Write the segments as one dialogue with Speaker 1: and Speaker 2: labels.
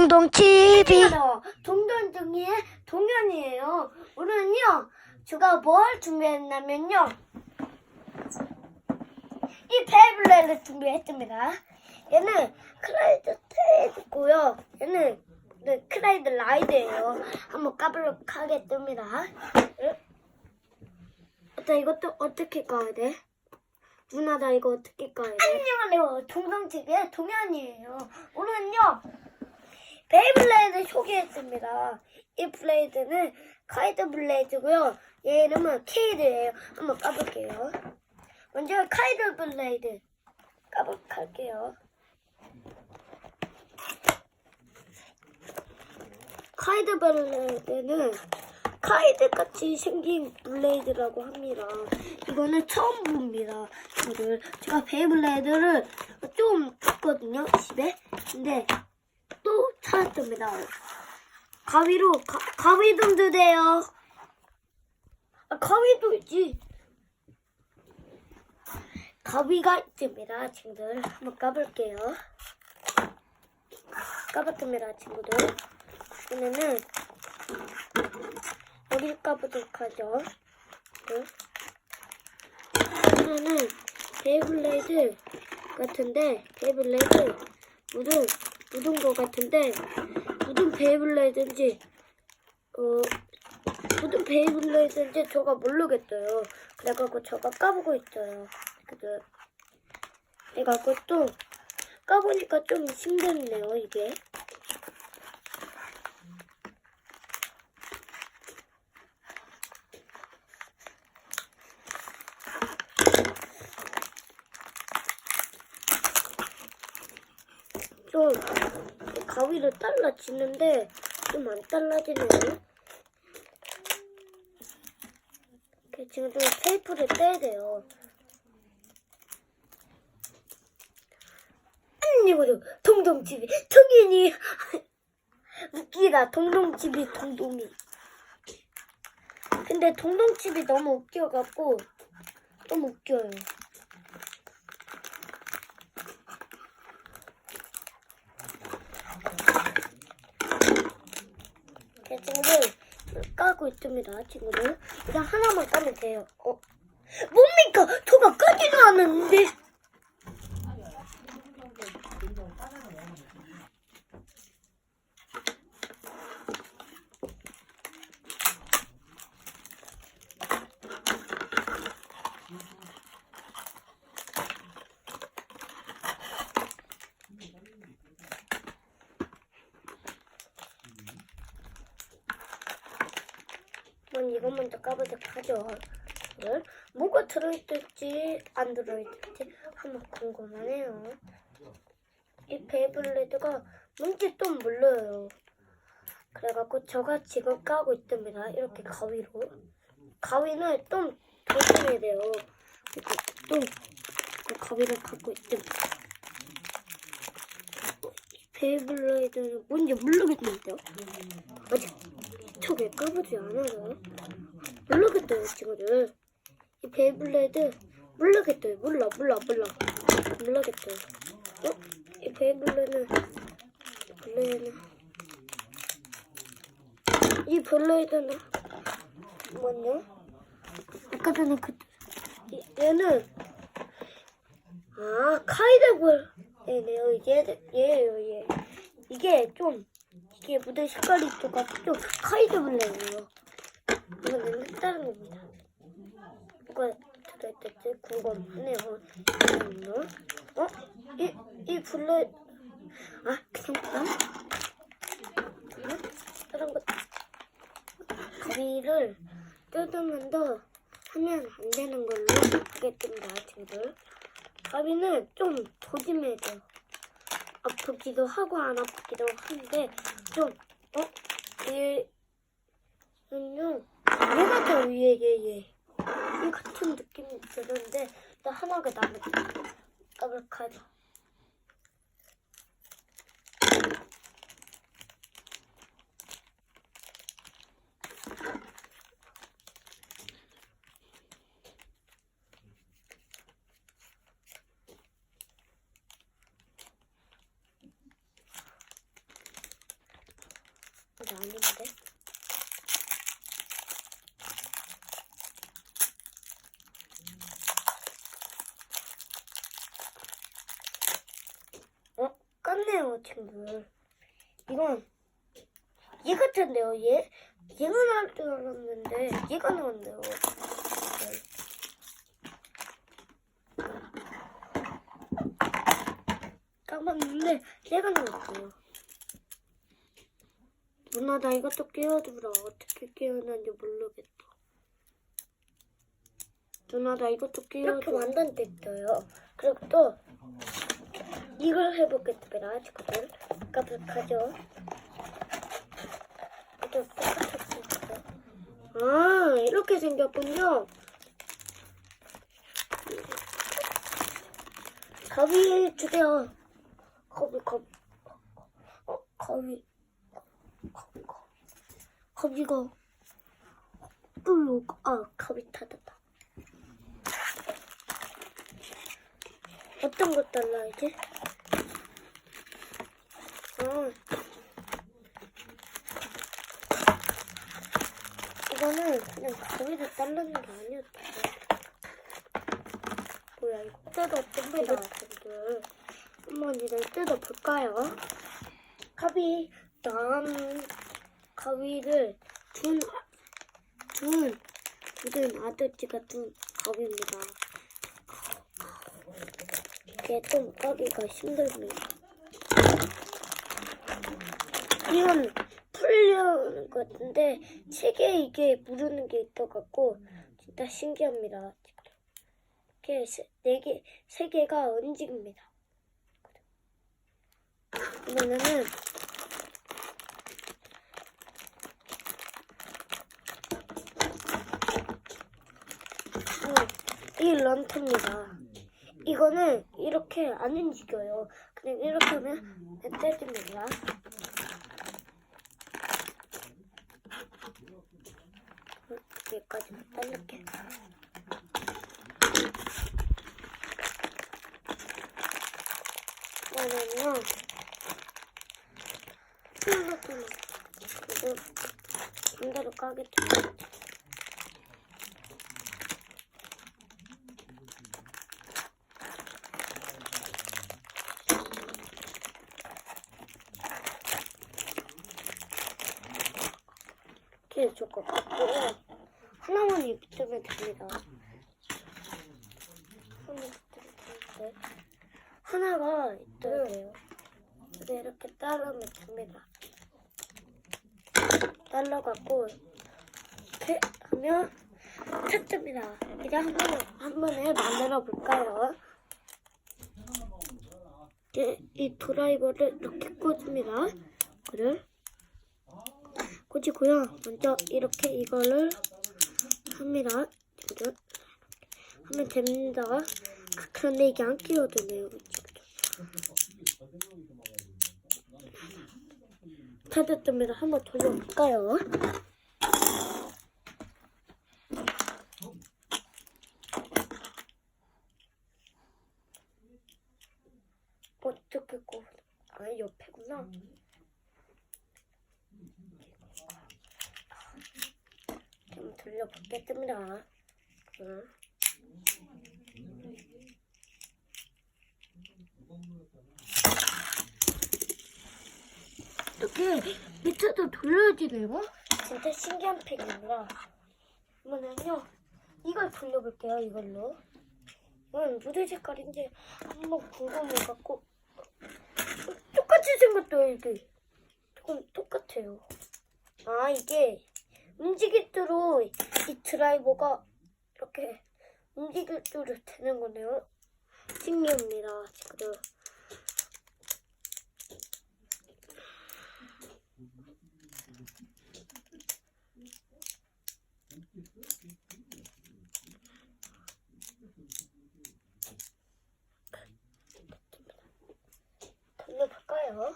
Speaker 1: 동동TV
Speaker 2: 안녕하세요. 동동동이의 동현이에요. 오늘은요, 제가 뭘 준비했냐면요, 이 베이블레를 준비했습니다. 얘는 클라이드 테이프고요. 얘는 네, 클라이드 라이드예요. 한번 까보도록 하겠습니다. 일단 이것도 어떻게 까야 돼? 누나 나 이거 어떻게 까야 돼? 안녕하세요. 동동TV의 동현이에요. 오늘은요, 베이블레이드 소개했습니다. 이 블레이드는 카이드 블레이드고요. 얘 이름은 케이드예요. 한번 까볼게요. 먼저 카이드 블레이드 할게요. 카이드 블레이드는 카이드 같이 생긴 블레이드라고 합니다. 이거는 처음 봅니다. 저를 제가 베이블레이드를 좀 봤거든요 집에. 근데 또 찾았습니다. 가위로 가, 가위 좀 주세요. 아, 가위도 있지. 가위가 있습니다, 친구들. 한번 까볼게요. 까봤습니다, 친구들. 이번에는 여기 까보도록 하죠. 네. 이번에는 베이블레이드 같은데 베이블레이드 무슨 묻은 것 같은데 무슨 베이블레이드인지 어 무슨 베이블레이드인지 저가 모르겠어요. 그래갖고 저가 까보고 있어요. 그죠? 그래갖고 또 까보니까 좀 힘들네요 이게. 좀 가위를 잘라지는데 좀안 잘라지네요. 이렇게 지금 좀 테이프를 떼야 돼요. 안녕하세요. 동동집이 동인이 웃기다. 동동집이 동동이. 근데 동동집이 너무 웃겨갖고 너무 웃겨요. 제 친구들 까고 있습니다, 친구들. 그냥 하나만 까면 돼요. 어? 뭡니까? 저가 까지도 않았는데. 이거 먼저 까보도록 하죠. 뭐가 들어있을지 안 들어있을지 한번 궁금하네요. 이 베이블레드가 뭔지 좀 몰라요. 그래갖고 저가 지금 까고 있답니다. 이렇게 가위로. 가위는 좀 조심해야 돼요. 이렇게 좀그 가위를 갖고 있답니다. 베이블레이드는 뭔지 모르겠는데요. 아직 저게 까보지 않아요. 모르겠어요, 친구들. 이 베이블레이드 모르겠어요. 몰라, 몰라, 몰라. 모르겠어요. 어? 이 베이블레이드는 블레이드는 이 블레이드는 뭐냐? 아까 전에 그 이- 얘는 아 카이드볼 얘네요. 얘 얘예요, 얘. 이게 좀 이게 무대 색깔이 똑같죠? 카이드블레예요. 이거는 다른 겁니다. 뭐가 들어있을지 궁금하네요. 이거는요. 어? 이, 이 블레, 아, 그냥 땀? 다른 것, 가위를 뜯으면 더 하면 안 되는 걸로 하겠습니다, 친구들. 가위는 좀 조심해야 돼요. 아프기도 하고 안 아프기도 한데 좀 어? 얘는요 얘가 더 위에 얘얘. 이 같은 느낌이 드는데 나 하나가 남은 까불카죠 이게 아닌데? 어? 깠네요, 친구. 이건 얘 같은데요, 얘? 얘가 나올 줄 알았는데 얘가 나왔네요. 네. 까봤는데 얘가 나왔어요. 누나 나 이것도 끼워주라. 어떻게 끼우는지 모르겠다. 누나 나 이것도 끼워줘. 이렇게 만든댔어요. 그리고 또 이걸 해보겠습니다. 또 똑같았으니까. 아 이렇게 생겼군요. 거위 주세요. 거위 거위. 어 거위. 거위가 뿔로 아 거위 타졌다. 어떤 것 달라야지? 아 이거는 그냥 가위로 자르는 게 아니었다. 뭐야 이거 뜯어봅니다 친구들. 한번 이를 뜯어 볼까요? 가위 남 가위를 둔 둔, 둔 아저씨가 둔 가위입니다. 이게 좀 까기가 힘듭니다. 이건 풀려는 것 같은데 책에 이게 무르는 게 있어갖고 진짜 신기합니다. 이렇게 세- 네 개, 세 개가 움직입니다. 이번에는 어, 이 런트입니다. 이거는 이렇게 안 움직여요. 그냥 이렇게 하면 떼집니다. 여기까지 잘릴게. 이거는요. 이거 반대로 까겠습 니다. 이렇게 조금 갖고 하나만 입으면 됩니다. 하나가 있어야 돼요. 근데 이렇게 따르면 됩니다. 잘라갖고 이렇게 하면 됐습니다. 이제 한 번에 한 번에 만들어 볼까요? 이제 이 드라이버를 이렇게 꽂습니다. 그를 꽂이고요. 먼저 이렇게 이거를 합니다. 지금 하면 됩니다. 아, 그런데 이게 안 끼워지네요. 다 됐습니다. 한번 돌려볼까요? 어떻게 꼽? 아 옆에구나. 좀 돌려보겠습니다. 응. 이렇게 밑에도 돌려지네요. 진짜 신기한 팩입니다. 이번엔요, 이걸 돌려볼게요, 이걸로. 이건 무슨 색깔인지 한번 궁금해갖고. 똑같이 생겼어요, 이게. 조금 똑같아요. 아, 이게 움직일수록 이 드라이버가 이렇게 움직일수록 되는 거네요. 신기합니다, 지금. 돌려볼까요?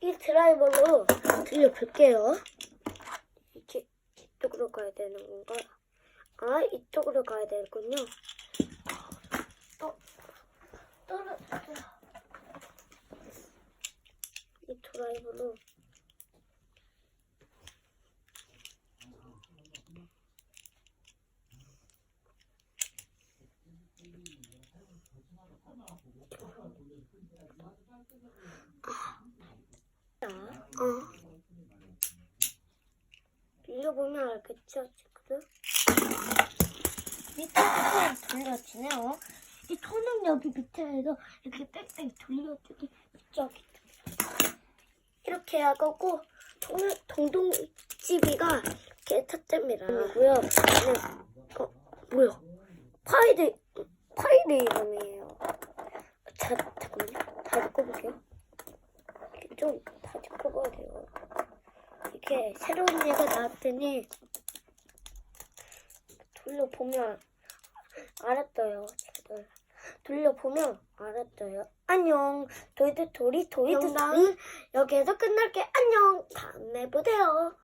Speaker 2: 이 드라이버로 돌려볼게요. 가야 되는 건가? 아, 이쪽으로 가야 되군요. 어, 떨어졌어요. 이 드라이버로 자, 어. 빌려보면 알겠죠, 친구들? 밑에부터 돌려지네요. 이 손은 여기 밑에서 이렇게 뺑뺑 돌려주기 저기 이렇게 하고 동, 동동집이가 이렇게 탔답니다. 이고요. 어, 뭐야? 파이드 파이드 이름이에요. 자, 잠깐만요. 다 읽어볼게요. 이렇게 좀다 읽어봐야 돼요. 이렇게 새로운 얘가 나왔더니 돌려보면 알았어요. 친구들. 돌려보면 알았어요. 안녕. 도이드 도리 도이드 는 여기에서 끝날게. 안녕. 다음에 보세요.